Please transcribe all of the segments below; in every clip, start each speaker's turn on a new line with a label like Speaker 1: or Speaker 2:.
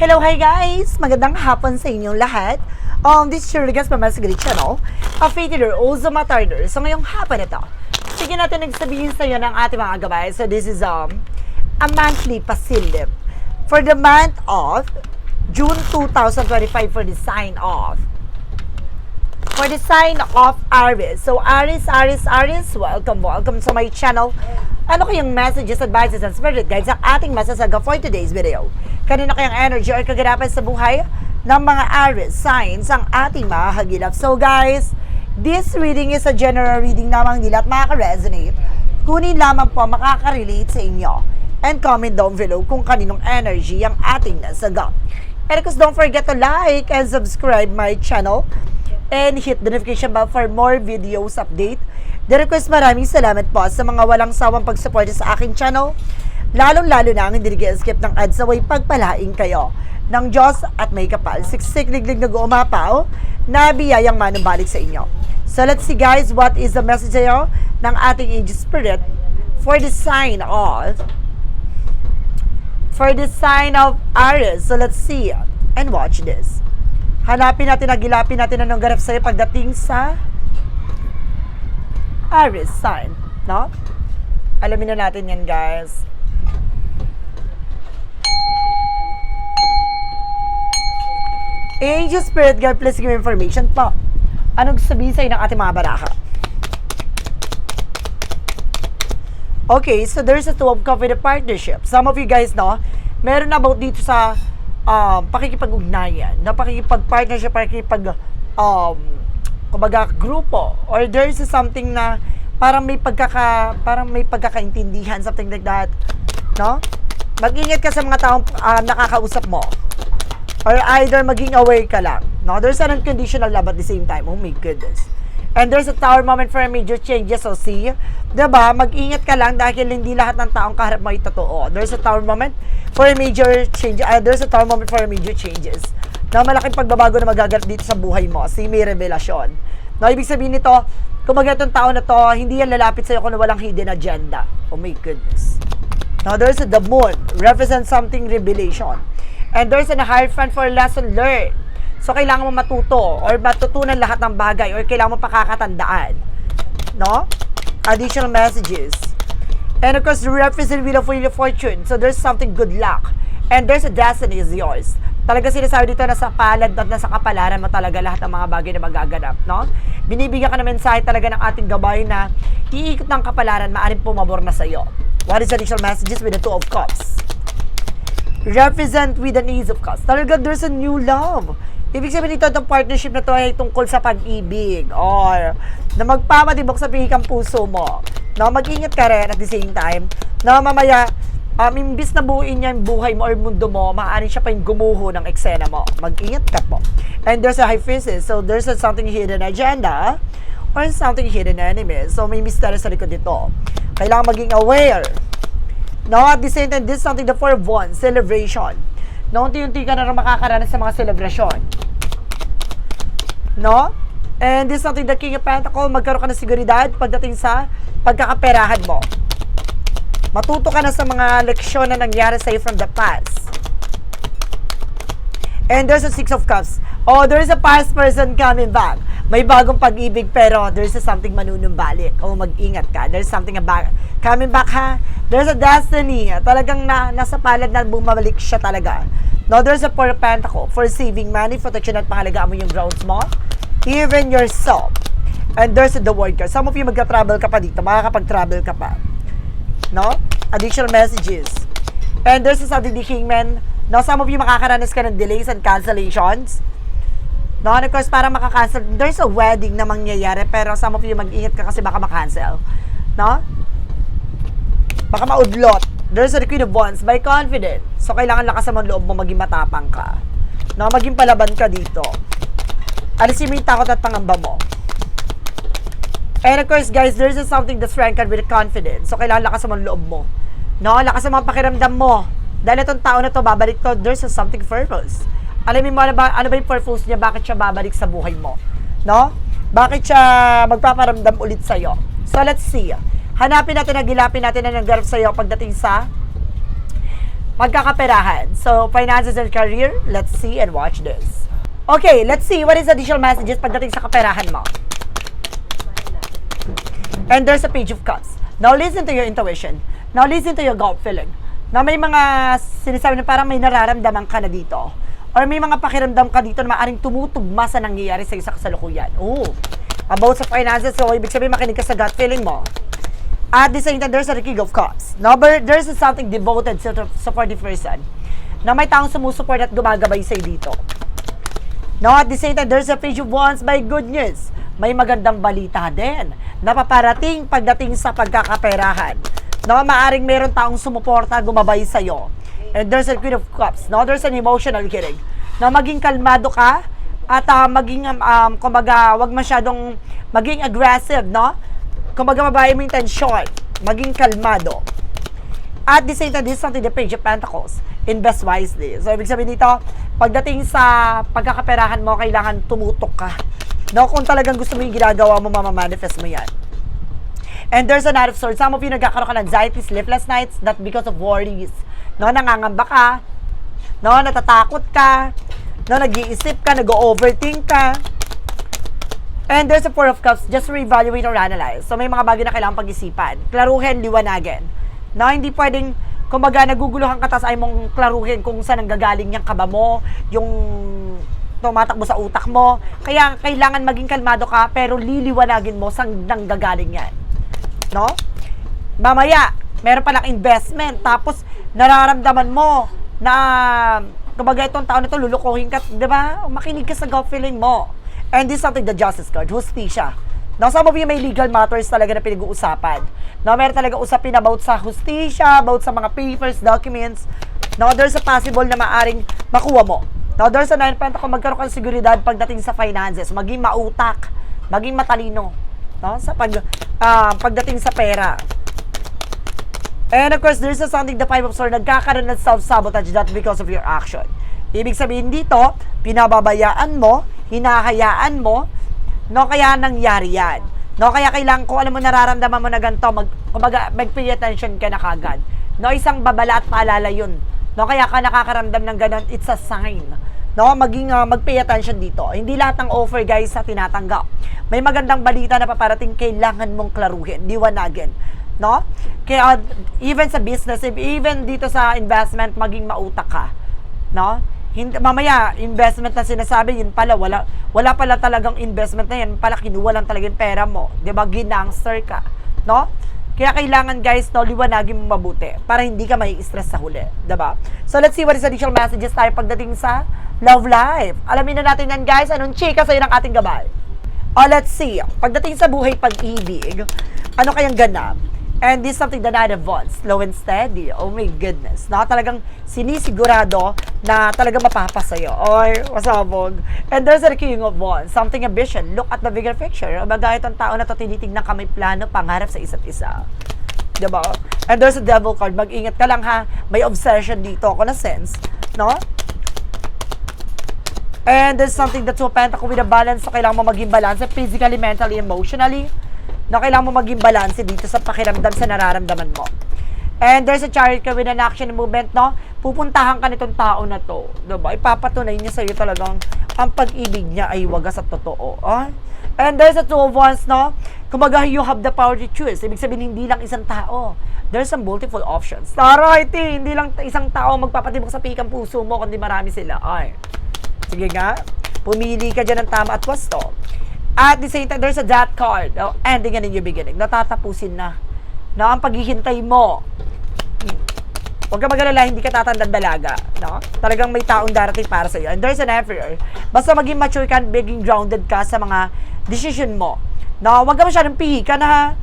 Speaker 1: Hello, hi guys! Magandang hapon sa inyong lahat. Um, this is your guest Mama Sigrid Channel, a faith healer, also matarder. So ngayong hapon ito, sige natin nagsabihin sa iyo ng ating mga gabay. So this is um, a monthly pasilip for the month of June 2025 for the sign off. For the sign of Aries. So Aries, Aries, Aries, welcome, welcome to my channel. Ano kayong messages, advices, and spirit guides ang ating masasaga for today's video? Kanina kayang energy or kaganapan sa buhay ng mga Aries signs ang ating mahagilap. So guys, this reading is a general reading lamang nila at makaka-resonate. Kunin lamang po makaka-relate sa inyo. And comment down below kung kaninong energy ang ating nasaga. And of course, don't forget to like and subscribe my channel and hit the notification bell for more videos update. The request maraming salamat po sa mga walang sawang pagsuporta sa aking channel. Lalong-lalo na ang hindi nag-skip ng ads na way pagpalaing kayo ng Diyos at may kapal. Siksik liglig na umapaw na biyayang manumbalik sa inyo. So let's see guys, what is the message sa'yo ng ating angel spirit for the sign of for the sign of Aries. So let's see and watch this. Hanapin natin, nagilapin natin anong ganap sa'yo pagdating sa Aries sign, no? Alamin na natin yan, guys. Angel Spirit Guide, please give me information po. Anong sabihin sa'yo ng ating mga baraka? Okay, so there's a two of cup with a partnership. Some of you guys know, meron about dito sa um, pakikipag-ugnayan, na pakikipag-partnership, pakikipag, um, kumbaga, grupo, or there's something na parang may pagkaka, parang may pagkakaintindihan, something like that, no? Mag-ingat ka sa mga taong um, nakakausap mo. Or either maging aware ka lang. No? There's an unconditional love at the same time. Oh my goodness. And there's a tower moment for major changes. So see, 'di ba? Mag-ingat ka lang dahil hindi lahat ng taong kaharap mo ay totoo. There's a tower moment for major change. Uh, there's a tower moment for major changes. Na malaking pagbabago na magaganap dito sa buhay mo. See, may revelasyon. No, ibig sabihin nito, kumbaga itong tao na to, hindi yan lalapit sa'yo kung walang hidden agenda. Oh my goodness. Now, there's the moon, represents something revelation. And there's a higher fund for lesson learned. So, kailangan mo matuto or matutunan lahat ng bagay or kailangan mo pakakatandaan. No? Additional messages. And of course, represent Wheel of Fortune. So, there's something good luck. And there's a destiny is yours. Talaga sinasabi dito na sa palad at nasa kapalaran mo talaga lahat ng mga bagay na magaganap, no? Binibigyan ka ng mensahe talaga ng ating gabay na iikot ng kapalaran, maaaring pumabor na sa iyo. What is additional messages with the Two of Cups? represent with an Ace of Cups. Talaga, there's a new love. Ibig sabihin nito, itong partnership na to ay tungkol sa pag-ibig or na magpamatibok sa pihikang puso mo. Na mag-ingat ka rin at the same time na mamaya, um, imbis na buuin niya yung buhay mo or mundo mo, maaari siya pa yung gumuho ng eksena mo. Mag-ingat ka po. And there's a high physis, so there's a something hidden agenda or something hidden enemy. So may mystery sa likod dito. Kailangan maging aware No, at the same time, this is something the four of wands, celebration. No, unti-unti ka na rin makakaranas sa mga celebration. No? And this is something the King of Pentacles, magkaroon ka ng seguridad pagdating sa pagkakaperahan mo. Matuto ka na sa mga leksyon na nangyari sa'yo from the past. And there's a Six of Cups. Oh, there's a past person coming back. May bagong pag-ibig pero there's a something manunumbalik. Oh, mag-ingat ka. There's something about coming back ha. There's a destiny. Talagang na, nasa palad na bumabalik siya talaga. No, there's a Four of Pentacles for saving money, protection at pangalagaan mo yung grounds mo. Even yourself. And there's the word card. Some of you magka-travel ka pa dito. Makakapag-travel ka pa. No? Additional messages. And there's a something the Kingman. No, some of you makakaranas ka ng delays and cancellations. No, and of course, para makakancel, there's a wedding na mangyayari, pero some of you mag-ingat ka kasi baka makancel. No? Baka maudlot. There's a Queen of Wands, by confident. So, kailangan lakasan mo ang loob mo, maging matapang ka. No, maging palaban ka dito. Alisin mo yung takot at pangamba mo. And of course, guys, there's something that's strengthened with confidence. So, kailangan lakasan mo ang loob mo. No, lakasan mo ang pakiramdam mo. Dahil itong tao na to, babalik to, there's something purpose. Alamin mo ano ba, ano ba yung purpose niya, bakit siya babalik sa buhay mo. No? Bakit siya magpaparamdam ulit sa'yo. So, let's see. Hanapin natin, nagilapin natin na nanggarap sa'yo pagdating sa pagkakaperahan. So, finances and career, let's see and watch this. Okay, let's see what is additional messages pagdating sa kaperahan mo. And there's a page of cups. Now listen to your intuition. Now listen to your gut feeling. Na may mga sinasabi na parang may nararamdaman ka na dito. Or may mga pakiramdam ka dito na maaaring tumutugma sa nangyayari sa isang kasalukuyan. Oh, about sa finances, so ibig sabihin makinig ka sa gut feeling mo. At the same time, there's a King of Cups. Number, there's something devoted sa, sa for the person na may taong sumusuport at gumagabay sa'yo dito. No, at the same time, there's a page of wands by good news. May magandang balita din na paparating pagdating sa pagkakaperahan. No, maaring meron taong sumuporta, gumabay sa'yo. And there's a Queen of Cups. No, there's an emotional healing. Na maging kalmado ka at ah, maging, um, um, kumbaga, wag masyadong maging aggressive, no? Kumbaga, mabahay mo yung. Maging kalmado. At the same time, this is something the Page of Pentacles. Invest wisely. So, ibig sabihin dito, pagdating sa pagkakaperahan mo, kailangan tumutok ka. No, kung talagang gusto mo yung ginagawa mo, mamamanifest mo yan. And there's a Knight of Swords. Some of you nagkakaroon ka ng anxiety, sleepless nights, not because of worries. No, nangangamba ka. No, natatakot ka. No, nag-iisip ka, nag-overthink ka. And there's a Four of Cups, just reevaluate or analyze. So may mga bagay na kailangan pag-isipan. Klaruhin, liwanagin. Na hindi pwedeng, kumbaga, naguguluhan ka tapos ay mong klaruhin kung saan nanggagaling yung kaba mo, yung tumatakbo sa utak mo. Kaya kailangan maging kalmado ka, pero liliwanagin mo saan nanggagaling yan. No? Mamaya, meron palang investment, tapos nararamdaman mo na, kumbaga itong taon na to, lulukuhin ka, di ba? Makinig ka sa gut feeling mo. And this is something the justice card, justisya. Now, some of you may legal matters talaga na pinag-uusapan. Now, meron talaga usapin about sa justisya, about sa mga papers, documents. Now, there's a possible na maaring makuha mo. Now, there's a nine point kung magkaroon ka ng seguridad pagdating sa finances, maging mautak, maging matalino. No? Sa pag, ah, pagdating sa pera. And of course, there's a something the five of swords, nagkakaroon ng self-sabotage that because of your action. Ibig sabihin dito, pinababayaan mo, hinahayaan mo, no, kaya nangyari yan. No, kaya kailangan kung alam mo nararamdaman mo na ganito, mag, kumbaga, mag-pay attention ka na kagad. No, isang babala at paalala yun. No, kaya ka nakakaramdam ng ganon, it's a sign. No, maging uh, mag-pay attention dito. Hindi lahat ng offer guys sa tinatanggap. May magandang balita na paparating kailangan mong klaruhin, liwanagin. No? Kaya even sa business, even dito sa investment, maging mautak ka. No? Hindi, mamaya, investment na sinasabi, yun pala, wala, wala pala talagang investment na yan, pala kinuha lang talaga yung pera mo. Di ba? Ginangster ka. No? Kaya kailangan guys, no, liwanagin mo mabuti para hindi ka may stress sa huli. Di ba? So let's see what is additional messages tayo pagdating sa love life. Alamin na natin yan guys, anong chika sa'yo ng ating gabay? O let's see, pagdating sa buhay pag-ibig, ano kayang ganap? And this is something that I want, slow and steady. Oh my goodness. Na talagang sinisigurado na talaga mapapasayo. Or masabog. And there's a king of wands, something ambition. Look at the bigger picture. Baga itong tao na to tinitignan ka may plano, pangarap sa isa't isa. Diba? And there's a devil card. Mag-ingat ka lang ha. May obsession dito ako na sense. No? And there's something that's so pentacle with a balance. So, kailangan mo maging balance physically, mentally, emotionally na kailangan mo maging balanse dito sa pakiramdam sa nararamdaman mo. And there's a chariot ka with an action movement, no? Pupuntahan ka nitong tao na to. Diba? Ipapatunay niya sa'yo talagang ang pag-ibig niya ay wagas at totoo. Ah? And there's a two of wands, no? Kumbaga, you have the power to choose. Ibig sabihin, hindi lang isang tao. There's some multiple options. Tara, iti, hindi lang isang tao magpapatibok sa pikang puso mo, kundi marami sila. Ay. Sige nga, pumili ka dyan ng tama at wasto. At the same time, there's a that card. Oh, ending and a new beginning. Natatapusin na. Na ang paghihintay mo. Huwag ka mag-alala, hindi ka tatandang dalaga. No? Talagang may taong darating para sa iyo. And there's an emperor. Basta maging mature ka, maging grounded ka sa mga decision mo. No? Huwag ka masyadong pihi ka na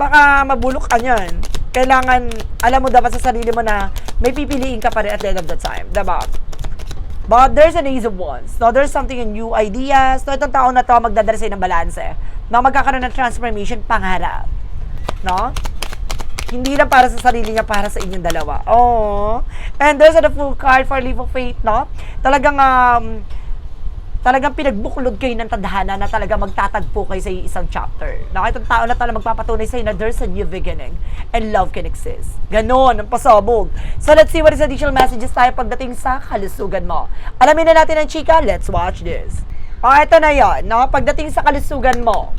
Speaker 1: baka mabulok ka niyan. Kailangan, alam mo dapat sa sarili mo na may pipiliin ka pa rin at the end of the time. Diba? But there's an ease of wands. No, there's something in new ideas. No, itong taon na to magdadala sa'yo ng balanse. No, magkakaroon ng transformation pangarap. No? Hindi lang para sa sarili niya, para sa inyong dalawa. Oh. And there's a full card for leap of faith, no? Talagang um, talagang pinagbuklod kayo ng tadhana na talaga magtatagpo kayo sa isang chapter. Na itong tao na talaga magpapatunay sa'yo na there's a new beginning and love can exist. Ganon, ang pasabog. So let's see what is additional messages tayo pagdating sa kalusugan mo. Alamin na natin ang chika, let's watch this. O, ito na yon, no? Pagdating sa kalusugan mo,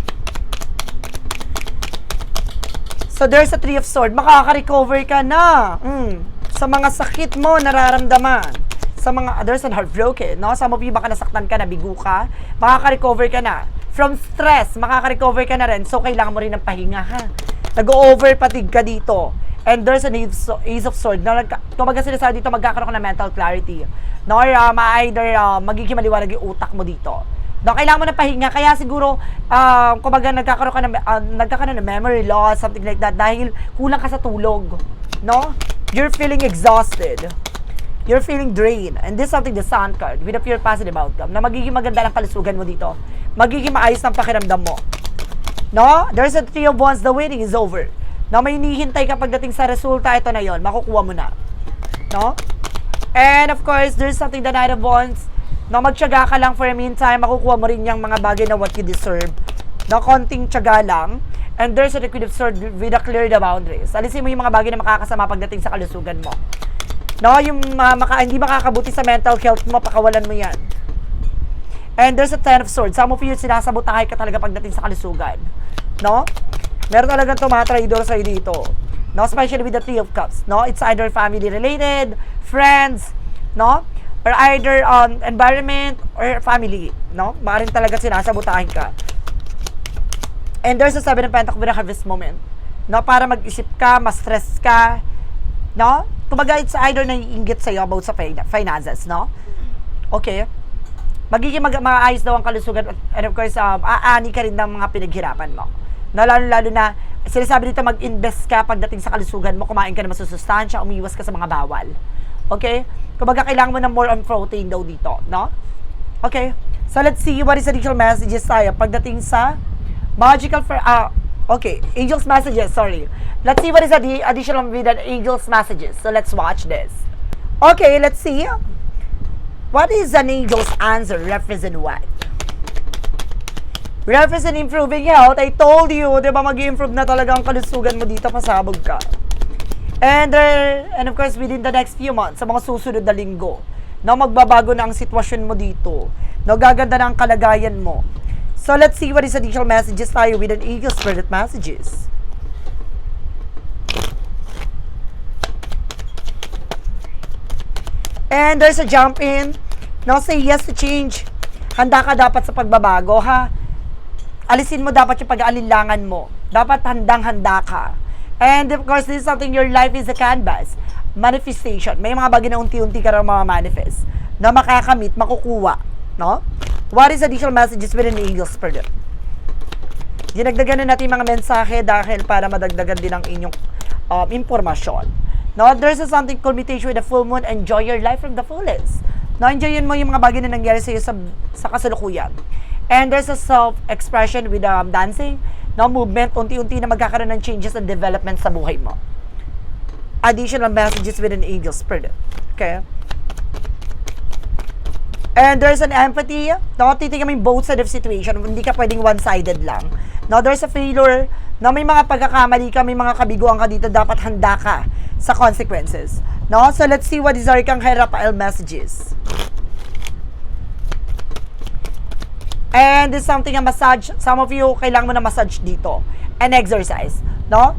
Speaker 1: So there's a three of sword. Makaka-recover ka na. Mm. Sa mga sakit mo nararamdaman. Sa mga there's an heartbroken, no? Some of you baka nasaktan ka, nabigo ka, makaka-recover ka na. From stress, makaka-recover ka na rin. So kailangan mo rin ng pahinga ha. Nag-over ka dito. And there's an ace of, ace of sword. Na kumbaga sinasabi dito, magkakaroon ka ng mental clarity. No, or uh, ma-either uh, magiging maliwanag yung utak mo dito. No, kailangan mo ng pahinga. Kaya siguro, uh, kumbaga nagkakaroon ka ng, uh, nagkakaroon ng memory loss, something like that, dahil kulang ka sa tulog. No? You're feeling exhausted. You're feeling drained. And this is something the sun card with a pure positive outcome na magiging maganda lang kalusugan mo dito. Magiging maayos ng pakiramdam mo. No? There's a three of wands, the waiting is over. No, may hinihintay ka pagdating sa resulta, ito na yon makukuha mo na. No? And of course, there's something the Knight of Wands. No, magtyaga ka lang for a meantime, makukuha mo rin yung mga bagay na what you deserve. No, konting tyaga lang. And there's a liquid of sword with a clear the boundaries. Alisin mo yung mga bagay na makakasama pagdating sa kalusugan mo. No, yung uh, maka, hindi makakabuti sa mental health mo, pakawalan mo yan. And there's a ten of swords. Some of you, sinasabotahay ka talaga pagdating sa kalusugan. No? Meron talagang tumatraidor sa'yo dito. No? Especially with the three of cups. No? It's either family related, friends, no? Or either um, environment or family. No? Maaring talaga sinasabotahin ka. And there's a seven of pentacles with a harvest moment. No? Para mag-isip ka, ma-stress ka. No? Kumbaga, it's either naiingit sa'yo about sa fin- finances, no? Okay? Magiging mag maayos daw ang kalusugan and of course, um, aani ka rin ng mga pinaghirapan mo. No, lalo-lalo na, sinasabi dito mag-invest ka pagdating sa kalusugan mo, kumain ka na masusustansya, umiwas ka sa mga bawal. Okay? Kumbaga, kailangan mo ng more on protein daw dito, no? Okay? So, let's see what is additional messages tayo pagdating sa magical for, ah, okay, angel's messages, sorry. Let's see what is the additional with the angel's messages. So, let's watch this. Okay, let's see. What is an angel's answer? Represent what? Represent improving health. I told you, di ba, mag-improve na talaga ang kalusugan mo dito, pasabog ka. And, uh, and of course, within the next few months, sa mga susunod na linggo, no, magbabago na ang sitwasyon mo dito. No, gaganda na ang kalagayan mo. So, let's see what is additional messages tayo with an eagle spirit messages. And there's a jump in. No, say yes to change. Handa ka dapat sa pagbabago, ha? Alisin mo dapat yung pag-aalinlangan mo. Dapat handang-handa ka. And of course, this is something, your life is a canvas. Manifestation. May mga bagay na unti-unti ka rin mga manifest na makakamit, makukuha. No? What is additional messages with an angel spirit? Dinagdagan na natin mga mensahe dahil para madagdagan din ang inyong um, impormasyon. No, there's a something culmination with the full moon. Enjoy your life from the fullest. No, enjoyin mo yung mga bagay na nangyari sa iyo sa, sa kasalukuyan. And there's a self-expression with um, dancing, no, movement, unti-unti na magkakaroon ng changes and development sa buhay mo. Additional messages with an angel spirit. Okay? And there's an empathy. No, titignan mo yung both side of situation. Hindi ka pwedeng one-sided lang. No, there's a failure. No, may mga pagkakamali ka, may mga kabiguan ka dito. Dapat handa ka sa consequences. No? So, let's see what is our Arcangel Rafael messages. And this is something a massage. Some of you, kailangan mo na massage dito. And exercise. No?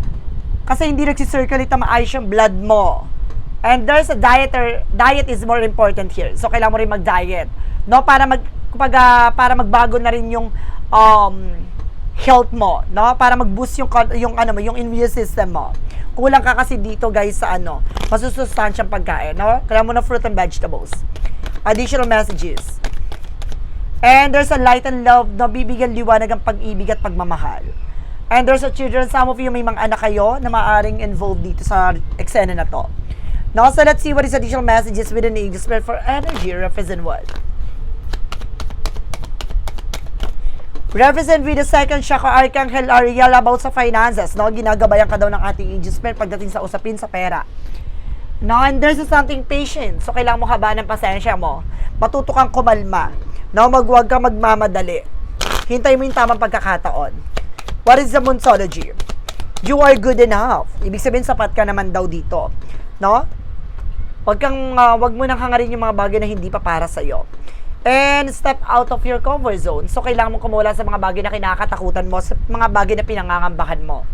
Speaker 1: Kasi hindi nagsisirculate na maayos yung blood mo. And there's a dieter, diet is more important here. So, kailangan mo rin mag-diet. No? Para mag, kumbaga, para magbago na rin yung um, health mo, no? Para mag-boost yung yung ano mo, yung immune system mo. Kulang ka kasi dito, guys, sa ano, masusustansyang pagkain, no? Kailangan mo na fruit and vegetables. Additional messages. And there's a light and love na bibigyan liwanag ang pag-ibig at pagmamahal. And there's a children, some of you may mga anak kayo na maaring involved dito sa eksena na to. Now, so let's see what is additional messages with an spirit for energy represent what? Represent with the second chakra Archangel Ariel about sa finances, no? Ginagabayan ka daw ng ating spirit pagdating sa usapin sa pera. No, and there's something patient. So, kailangan mo habaan ng pasensya mo. Matuto kang kumalma. No, magwag ka magmamadali. Hintay mo yung tamang pagkakataon. What is the Monsology? You are good enough. Ibig sabihin, sapat ka naman daw dito. No? Wag kang, ah, wag mo nang hangarin yung mga bagay na hindi pa para sa'yo. And step out of your comfort zone. So, kailangan mo kumula sa mga bagay na kinakatakutan mo, sa mga bagay na pinangangambahan mo.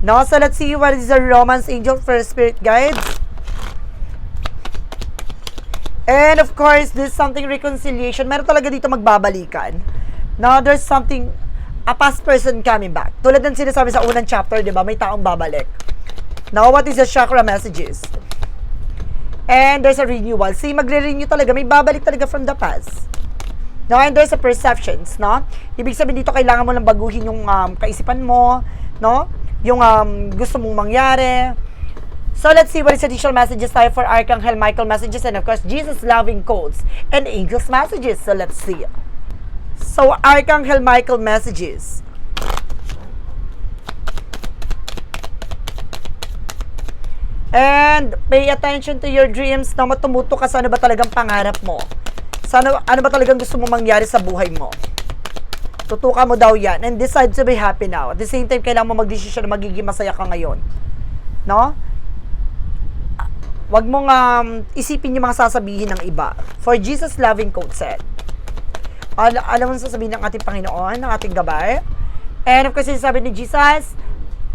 Speaker 1: No? So, let's see what is the romance angel first spirit guides. And of course, there's something reconciliation. Meron talaga dito magbabalikan. Now, there's something, a past person coming back. Tulad ng sinasabi sa unang chapter, di ba? May taong babalik. Now, what is the chakra messages? And there's a renewal. See, magre-renew talaga. May babalik talaga from the past. No, and there's a perceptions, no? Ibig sabihin dito, kailangan mo lang baguhin yung um, kaisipan mo, no? Yung um, gusto mong mangyari. So let's see what is additional messages tayo for Archangel Michael messages and of course Jesus loving codes and angels messages. So let's see. So Archangel Michael messages. And pay attention to your dreams na matumuto ka sa ano ba talagang pangarap mo. Sa ano, ano ba talagang gusto mo mangyari sa buhay mo. Tutuka mo daw yan and decide to be happy now. At the same time, kailangan mo mag-desisyon na magiging masaya ka ngayon. No? Huwag mong um, isipin yung mga sasabihin ng iba. For Jesus loving quote said, Al alam mo sasabihin ng ating Panginoon, ng ating gabay. And of course, sabi ni Jesus,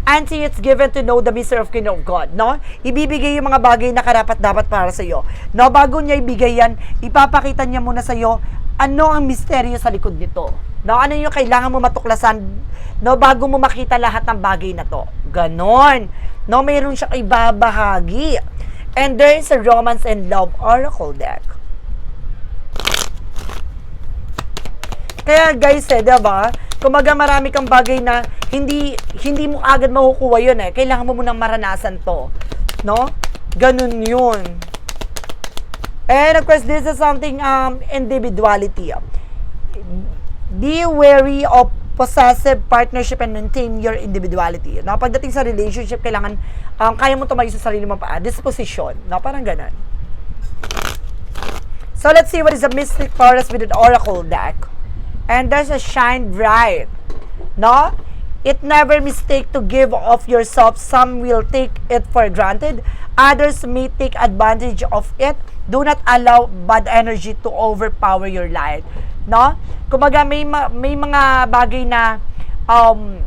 Speaker 1: until it's given to know the mystery of kingdom of God, no? Ibibigay yung mga bagay na karapat dapat para sa iyo. No, bago niya ibigay yan, ipapakita niya muna sa iyo ano ang misteryo sa likod nito. No, ano yung kailangan mo matuklasan no bago mo makita lahat ng bagay na to. Ganon. No, mayroon siya ibabahagi. And there is a romance and love oracle deck. Kaya guys, eh, 'di ba? Kumaga marami kang bagay na hindi hindi mo agad makukuha 'yun eh. Kailangan mo munang maranasan 'to. No? Ganun 'yun. And of course, this is something um individuality. Be wary of possessive partnership and maintain your individuality. No, pagdating sa relationship, kailangan um, kaya mo tumayo sa sarili mo pa. Disposition. No, parang ganun. So let's see what is the Mystic Forest with an Oracle deck. And there's a shine bright. No? It never mistake to give of yourself. Some will take it for granted. Others may take advantage of it. Do not allow bad energy to overpower your life. No? Kumbaga may ma- may mga bagay na um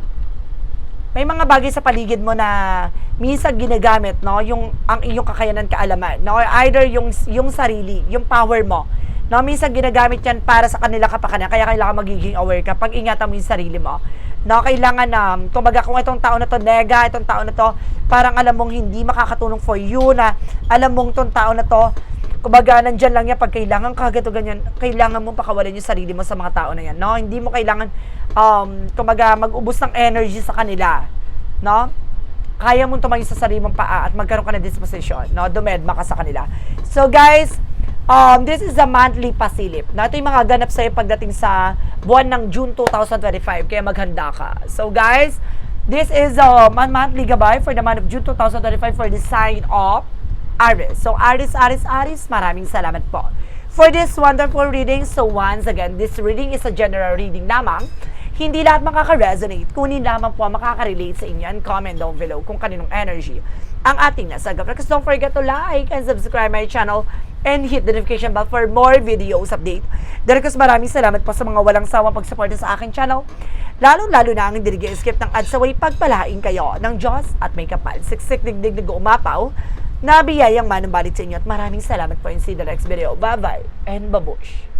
Speaker 1: may mga bagay sa paligid mo na minsan ginagamit no yung ang iyong kakayanan kaalaman no either yung yung sarili yung power mo no minsan ginagamit yan para sa kanila kapakanan kaya kailangan magiging aware ka pag ingatan mo yung sarili mo no kailangan na um, kumbaga kung itong tao na to nega itong tao na to parang alam mong hindi makakatulong for you na alam mong itong tao na to kumbaga nandyan lang yan pag kailangan ka ganito ganyan. Kailangan mo pakawalan yung sarili mo sa mga tao na yan no? Hindi mo kailangan um kumbaga mag-ubos ng energy sa kanila no? Kaya mong tumayo sa sarili mong paa at magkaroon ka ng disposition no? Dumedma ka sa kanila. So guys Um, this is a monthly pasilip. Na ito yung mga ganap sa'yo pagdating sa buwan ng June 2025. Kaya maghanda ka. So guys, this is a monthly gabay for the month of June 2025 for the sign of Aries. So Aries, Aries, Aries, maraming salamat po. For this wonderful reading, so once again, this reading is a general reading lamang. Hindi lahat makaka-resonate, kunin lamang po makaka-relate sa inyo and comment down below kung kaninong energy ang ating nasa Because don't forget to like and subscribe my channel and hit the notification bell for more videos update. Dahil maraming salamat po sa mga walang sawang pagsuporta sa aking channel. Lalo-lalo na ang hindi skip ng ads away pagpalain kayo ng Diyos at may kapal. Siksik digdig nag umapaw na biyayang manumbalit sa inyo at maraming salamat po in see the next video. Bye-bye and babush!